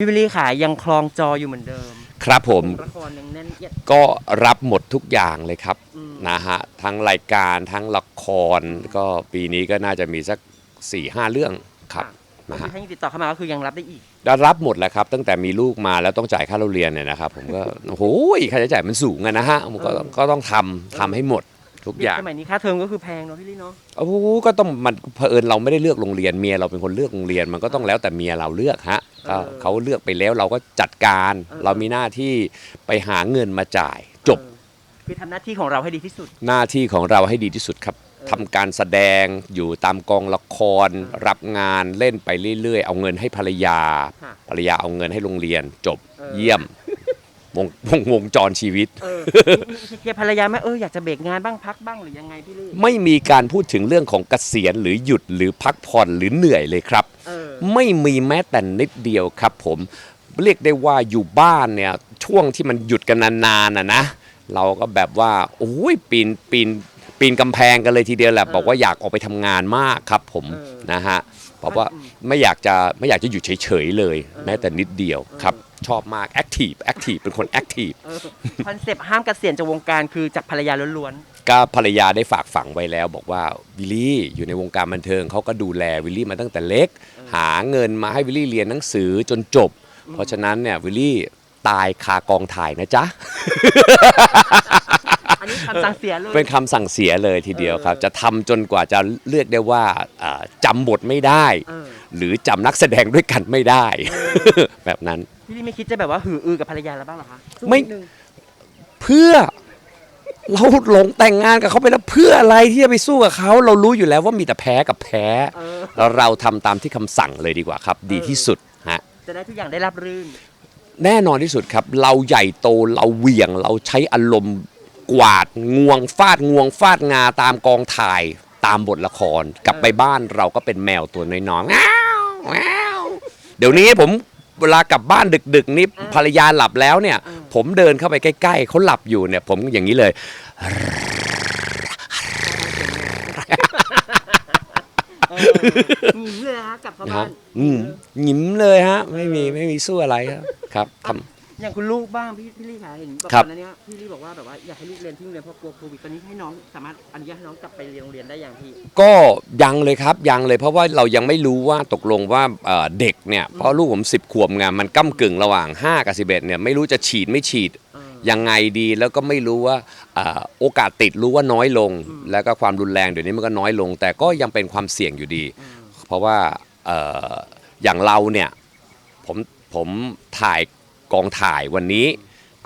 พี่วิลลี่ค่ะยังคลองจออยู่เหมือนเดิมครับผมละครยังแน่นเอียด ก็รับหมดทุกอย่างเลยครับอืม นะฮะทั้งรายการทั้งละครก็ปีนี้ก็น่าจะมีสัก4ี่ห้าเรื่องครับก็นะคือฮะถ้ายังติดต่อเข้ามาก็คือยังรับได้อีก ได้รับหมดแล้วครับ ตั้งแต่มีลูกมาแล้วต้องจ่ายค่าเราเรียนเนี่ยนะครับ ผมก็ โอ้โหค่าใช้จ่ายมันสูงอะนะฮะผมก็เออ ก็ต้องทำทำให้หมด ทุกเด็อกย่างสมัยนี้ค่าเทอมก็คือแพงเนาะพี่ลี่เนาะโอ้โหก็ต้องมันเผอิญเราไม่ได้เลือกโรงเรียนเมียเราเป็นคนเลือกโรงเรียนมันก็ต้องแล้วแต่เมียเราเลือกฮะก็เขาเลือกไปแล้วเราก็จัดการ เรามีหน้าที่ไปหาเงินมาจ่ายจบเออคือทำหน้าที่ของเราให้ดีที่สุด หน้าที่ของเราให้ดีที่สุดครับเออทำการแสดงอยู่ตามกองละคร รับงานเล่นไปเรื่อยๆ เอาเงินให้ภรรยาค่ะภรรยาเอาเงินให้โรงเรียนจบเออเยี่ยม วงวงวงจรชีวิต เออมีเคลียร์ภรรยาไหมเอออยากจะเบรกงานบ้างพักบ้างหรือยังไงพี่ลี่ไม่มีการพูดถึงเรื่องของเกษียณหรือหยุดหรือพักผ่อนหรือเหนื่อยเลยครับ เออ ไม่มีแม้แต่นิดเดียวครับผม เรียกได้ว่าอยู่บ้านเนี่ย ช่วงที่มันหยุดกันนานๆนะนะ เราก็แบบว่าโอ้ยปีนปีนปีนกำแพงกันเลยทีเดียวแหละเออบอกว่าอยากออกไปทำงานมากครับผมเออนะฮะเพราะว่าอืมไม่อยากจะไม่อยากจะอยู่เฉยๆเลยเออแม้แต่นิดเดียวเออครับ ชอบมากแอคทีฟแอคทีฟเป็นคนแอคทีฟเออคอนเซปต์ห้ามเกษียณจากวงการคือจากภรรยาล้วนก็ภรรยาได้ฝากฝังไว้แล้ว บอกว่าวิลลี่อยู่ในวงการบันเทิงเขาก็ดูแลวิลลี่มาตั้งแต่เล็ก หาเงินมาให้วิลลี่เรียนหนังสือจนจบ เพราะฉะนั้นเนี่ยวิลลี่ตายคากองถ่ายนะจ๊ะ ๆ อันนี้คำสั่งเสียเลยเป็นคำสั่งเสียเลยทีเดียวครับเออจะทำจนกว่าจะเลือกได้ว่าอ่าจำบทไม่ได้ เออหรือจำนักแสดงด้วยกันไม่ได้ แบบนั้น พี่ลี่ไม่คิดจะแบบว่าหืออือกับภรรยาแล้วบ้างเหรอคะสู้ไม่ นิดนึงเพื่อ เราหลงแต่งงานกับเขาไปแล้วเพื่ออะไรที่จะไปสู้กับเขาเรารู้อยู่แล้วว่ามีแต่แพ้กับแพ้ เออ แล้วเราทำตามที่คำสั่งเลยดีกว่าครับ ดีที่สุดฮะ จะได้ทุกอย่างได้รับรื่น แน่นอนที่สุดครับ เราใหญ่โตเราเหวี่ยง เราใช้อารมณ์กวาดงวงฟาดงวงฟาดงาตามกองถ่ายตามบทละคร กลับไปบ้านเราก็เป็นแมวตัวน้อยๆง้าวง้าวเดี๋ยวนี้ผม เวลากลับบ้านดึกๆนี่ภรรยาหลับแล้วเนี่ย ผมเดินเข้าไปใกล้ๆเขาหลับอยู่เนี่ย ผมอย่างนี้เลยเออหนีเลยนะคะกลับเข้านะบ้าฮะนอืมหงิมเลยฮะ ไม่มีไม่มีสู้อะไรครับครับทำ อย่างคุณลูกบ้างพี่พี่ลี่คะเห็นบอกครับตอนนั้นเนี่ยพี่ลี่บอกว่าแบบว่าอยากให้ลูกเรียนที่โรงเรียนเพราะกลัวโควิดตอนนี้ให้น้องสามารถอนุญาตให้น้องกลับไปเรียนโรงเรียนได้อย่างพี่ ก็ยังเลยครับยังเลยเพราะว่าเรายังไม่รู้ว่าตกลงว่าเอ่อเด็กเนี่ยเพราะลูกผม 10 ขวบไงมันก้ากึ่งระหว่าง 5 กับ 11เนี่ยไม่รู้จะฉีดไม่ฉีดเออ ยังไงดีแล้วก็ไม่รู้ว่าเอ่อโอกาสติดรู้ว่าน้อยลงอืมแล้วก็ความรุนแรงเดี๋ยวนี้มันก็น้อยลง แต่ก็ยังเป็นความเสี่ยงอยู่ดีอืมเพราะว่าเอ่ออย่างเราเนี่ยผมผมถ่าย กองถ่ายวันนี้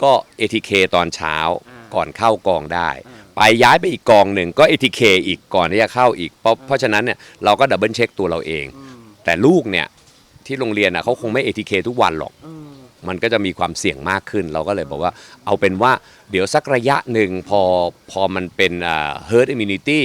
ก็ ATK ตอนเช้าอ่าก่อนเข้ากองได้อ่าไปย้ายไปอีกกองหนึ่งก็ ATK อีกก่อนที่จะเข้าอีก เพราะเพราะฉะนั้นเนี่ยเราก็ดับเบิลเช็คตัวเราเองอืมแต่ลูกเนี่ยที่โรงเรียนน่ะเขาคงไม่ ATK ทุกวันหรอกอืมมันก็จะมีความเสี่ยงมากขึ้น เราก็เลยบอกว่าเอาเป็นว่าเดี๋ยวสักระยะหนึ่งพอพอมันเป็นอ่า herd immunity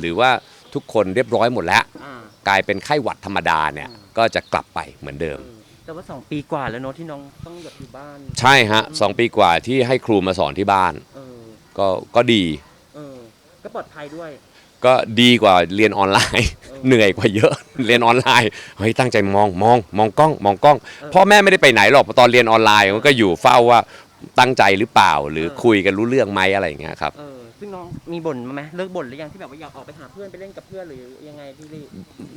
หรือว่าทุกคนเรียบร้อยหมดแล้วอ่ากลายเป็นไข้หวัดธรรมดาเนี่ยอืมก็จะกลับไปเหมือนเดิมเออ แต่ว่าสองปีกว่าแล้วเนอะที่น้องต้องหยุดอยู่บ้าน ใช่ฮะสองปีกว่าที่ให้ครูมาสอนที่บ้าน เออ ก็ก็ดี เออ ก็ปลอดภัยด้วย ก็ดีกว่าเรียนออนไลน์เออเหนื่อยกว่าเยอะ เรียนออนไลน์เฮ้ยตั้งใจมองมองมองกล้องมองกล้องเออพ่อแม่ไม่ได้ไปไหนหรอกตอนเรียนออนไลน์มันก็อยู่เฝ้าว่าตั้งใจหรือเปล่า หรือเออคุยกันรู้เรื่องไหมอะไรอย่างเงี้ยครับ เออ ซึ่งน้องมีบ่นมาไหมเลิกบ่นหรือยังที่แบบว่าอยากออกไปหาเพื่อนไปเล่นกับเพื่อนหรือยังไงพี่ลี่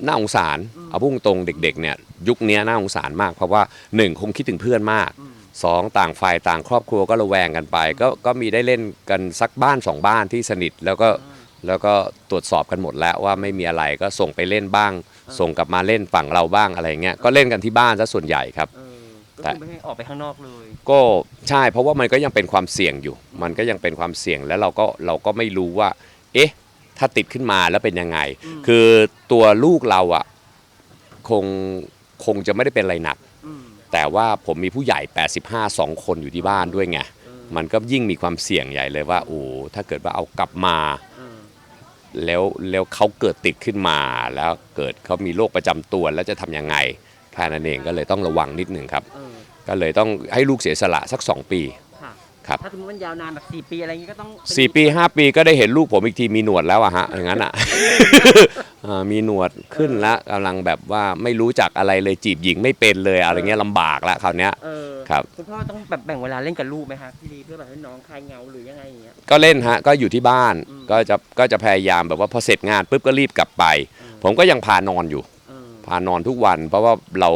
น่าสงสารอืม เอาพุ่งตรงๆเด็กๆเนี่ยยุคเนี้ยน่าสงสารมาก เพราะว่าหนึ่งคงคิดถึงเพื่อนมากอืมสองต่างฝ่ายต่างครอบครัวก็ระแวงกันไป ก็ก็มีได้เล่นกันสักบ้านสองบ้านที่สนิทแล้วก็แล้วก็ตรวจสอบกันหมดแล้วว่าไม่มีอะไรก็ส่งไปเล่นบ้าง ส่งกลับมาเล่นฝั่งเราบ้างอะไรเงี้ยก็เล่นกันที่บ้านซะส่วนใหญ่ครับ เออ ก็แต่คือไม่ให้ออกไปข้างนอกเลย ก็ใช่เพราะว่ามันก็ยังเป็นความเสี่ยงอยู่ มันก็ยังเป็นความเสี่ยงแล้วเราก็เราก็ไม่รู้ว่า เอ๊ะ ถ้าติดขึ้นมาแล้วเป็นยังไง อืม คือตัวลูกเราอะคงคงจะไม่ได้เป็นอะไรหนัก อืมแต่ว่าผมมีผู้ใหญ่ 85 2 คนอยู่ที่บ้านด้วยไง เออมันก็ยิ่งมีความเสี่ยงใหญ่เลยว่า โอ้ถ้าเกิดว่าเอากลับมา เออแล้วแล้วเขาเกิดติดขึ้นมา แล้วเกิดเขามีโรคประจำตัวแล้วจะทำยังไง แค่นั้นเองก็เลยต้องระวังนิดหนึ่งครับ เออก็เลยต้องให้ลูกเสียสละสัก 2 ปี ค่ะครับ ถ้าสมมติมันยาวนานแบบสี่ปีอะไรอย่างงี้ก็ต้องเป็นสี่ปีห้าปีก็ได้เห็นลูกผมอีกทีมีหนวดแล้วอะฮะอย่างนั้นอะ อ่ามีหนวดขึ้นแล้วกำลังแบบว่าไม่รู้จักอะไรเลยจีบหญิงไม่เป็นเลยอะไรเงี้ยลำบากแล้วคราวเนี้ย เออครับ คุณพ่อต้องแบบแบ่งเวลาเล่นกับลูกไหมคะพี่ลีเพื่อแบบให้น้องคลายเหงาหรือยังไงอย่างเงี้ย ก็เล่นฮะก็อยู่ที่บ้านอืมก็จะก็จะพยายามแบบว่าพอเสร็จงานปุ๊บก็รีบกลับไป อืม ผมก็ยังพานอนอยู่เออ พานอนทุกวัน เพราะว่าเรา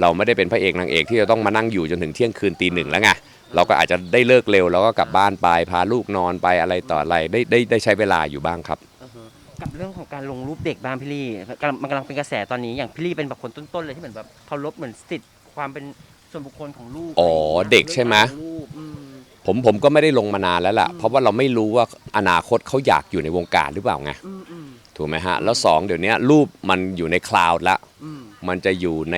เราไม่ได้เป็นพระเอกนางเอกที่จะต้องมานั่งอยู่จนถึงเที่ยงคืนตีหนึ่งแล้วไงเราก็อาจจะได้เลิกเร็วแล้วก็กลับบ้านไปพาลูกนอนไปอะไรต่ออะไรได้ได้ได้ใช้เวลาอยู่บ้างครับอือฮึกับเรื่องของการลงรูปเด็กบ้างพี่ลี่กำลังมันกำลังเป็นกระแสตอนนี้อย่างพี่ลี่เป็นแบบคนต้นๆเลยที่เหมือนแบบเคารพเหมือนสิทธิ์ความเป็นส่วนบุคคลของลูกอ๋ออะไรอย่างงี้ยเด็กใช่ไหมเรื่องการลงรูปอืม ผมผมก็ไม่ได้ลงมานานแล้วล่ะอืมเพราะว่าเราไม่รู้ว่าอนาคตเขาอยากอยู่ในวงการหรือเปล่าไง อืมอืม ถูกไหมฮะ แล้วสองเดี๋ยวนี้รูปมันอยู่ในคลาวด์แล้วอืมมันจะอยู่ใน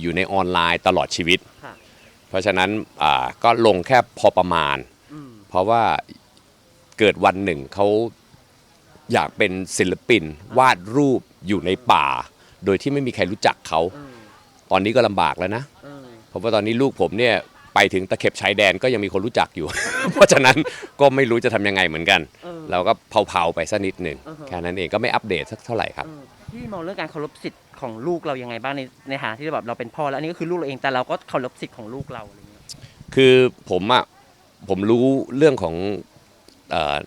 อยู่ในออนไลน์ตลอดชีวิตค่ะเพราะฉะนั้นอ่าก็ลงแค่พอประมาณอืมเพราะว่าเกิดวันหนึ่งเขาอยากเป็นศิลปิน วาดรูปอยู่ในป่า โดยที่ไม่มีใครรู้จักเขาเออตอนนี้ก็ลำบากแล้วนะเออเพราะว่าตอนนี้ลูกผมเนี่ย ไปถึงตะเข็บชายแดนก็ยังมีคนรู้จักอยู่ เพราะฉะนั้นก็ไม่รู้จะทำยังไงเหมือนกัน เออ เราก็เผาๆไปสักนิดหนึ่งอือฮะ แค่นั้นเองก็ไม่อัปเดตสักเท่าไหร่ครับ เออพี่มองเรื่องการเคารพสิทธิ์ของลูกเรายังไงบ้างในในฐานะที่แบบเราเป็นพ่อแล้วอันนี้ก็คือลูกเราเองแต่เราก็เคารพสิทธิ์ของลูกเราอะไรเงี้ย คือผมอะผมรู้เรื่องของเออ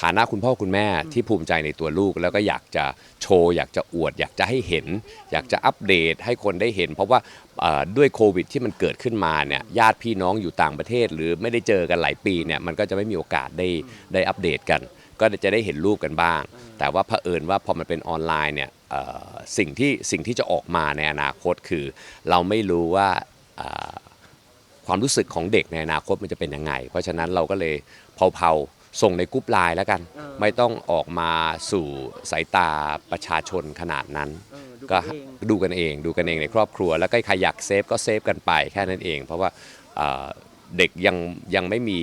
ฐานะคุณพ่อคุณแม่ที่ภูมิใจในตัวลูก แล้วก็อยากจะโชว์อยากจะอวด อยากจะให้เห็น อยากจะอัปเดตให้คนได้เห็น เพราะว่าเอ่อด้วยโควิดที่มันเกิดขึ้นมาเนี่ยญาติพี่น้องอยู่ต่างประเทศ หรือไม่ได้เจอกันหลายปีเนี่ยมันก็จะไม่มีโอกาสได้ได้อัปเดตกัน ก็จะได้เห็นรูปกันบ้าง แต่ว่าเผอิญว่าพอมันเป็นออนไลน์เนี่ยเอ่อสิ่งที่สิ่งที่จะออกมาในอนาคตคือ เราไม่รู้ว่าเอ่อความรู้สึกของเด็กในอนาคตมันจะเป็นยังไง เพราะฉะนั้นเราก็เลยเผาๆ ส่งในกรุ๊ปไลน์แล้วกันเออไม่ต้องออกมาสู่สายตาประชาชนขนาดนั้นเออดูก็กันเองดูกันเองดูกันเองในครอบครัว แล้วก็ใครอยากเซฟก็เซฟกันไปแค่นั้นเอง เพราะว่าเอ่อเด็กยังยังไม่มี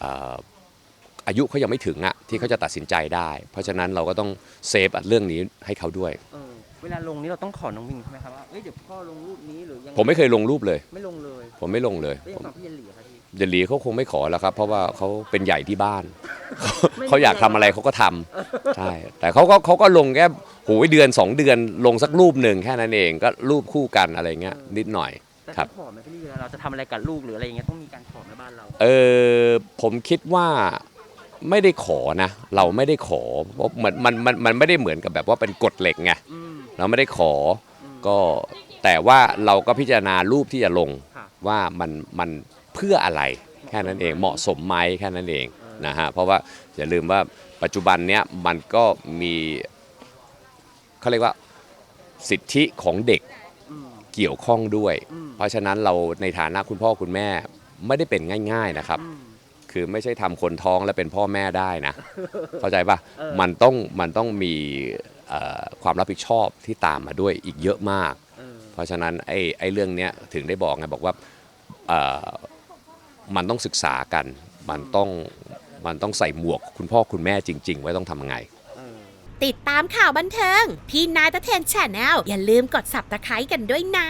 เอ่ออายุเขายังไม่ถึงอะที่เขาจะตัดสินใจได้ เพราะฉะนั้นเราก็ต้องเซฟเรื่องนี้ให้เขาด้วยเออเวลาลงนี่เราต้องขอน้องวิงใช่ไหมครับว่าเอ้ยเดี๋ยวพ่อลงรูปนี้หรือยังงผมไม่เคยลงรูปเลย ไม่ลงเลย ผมไม่ลงเลยไม่ผมฟังพี่เยนหลีครับพี่ เดลีเขาคงไม่ขอแล้วครับ เพราะว่าเขาเป็นใหญ่ที่บ้านเขาไม่เขาอยากทำอะไรเขาก็ทำใช่แต่เขาก็เขาก็ลงแค่โหยเดือนสองเดือนลงสักรูปหนึ่งแค่นั้นเองก็รูปคู่กันอะไรเงี้ยนิดหน่อย แต่ครัต้บ องขอไหมพี่เวลาเราจะทำอะไรกับลูกหรืออะไรอย่างเงี้ยต้องมีการขอในบ้านเรา เออผมคิดว่าไม่ได้ขอนะ เราไม่ได้ขอเพราะมันมันมันมันไม่ได้เหมือนกับแบบว่าเป็นกฎเหล็กไงอืม เราไม่ได้ขออืมก็แต่ว่าเราก็พิจารณารูปที่จะลงค่ะ ว่ามันมัน เพื่ออะไรแค่นั้นเองเหมาะสมไหมแค่นั้นเองนะฮะเพราะว่าอย่าลืมว่าปัจจุบันเนี้ยมันก็มีเขาเรียกว่าสิทธิของเด็กอืมเกี่ยวข้องด้วยอืมเพราะฉะนั้นเราในฐานะคุณพ่อคุณแม่ไม่ได้เป็นง่าย ๆนะครับอืมคือไม่ใช่ทำคนท้องแล้วเป็นพ่อแม่ได้นะ เข้าใจปะเออมันต้องมันต้องมีเอ่อความรับผิดชอบที่ตามมาด้วยอีกเยอะมากเออเพราะฉะนั้นไอ้ไอ้เรื่องเนี้ยถึงได้บอกไงบอกว่าเอ่อ มันต้องศึกษากัน มันต้องมันต้องใส่หมวก คุณพ่อคุณแม่จริง ๆ ไว้ต้องทำไง ติดตามข่าวบันเทิง พี่นายตะเทนแชนแนลอย่าลืมกด subscribe กันด้วยนะ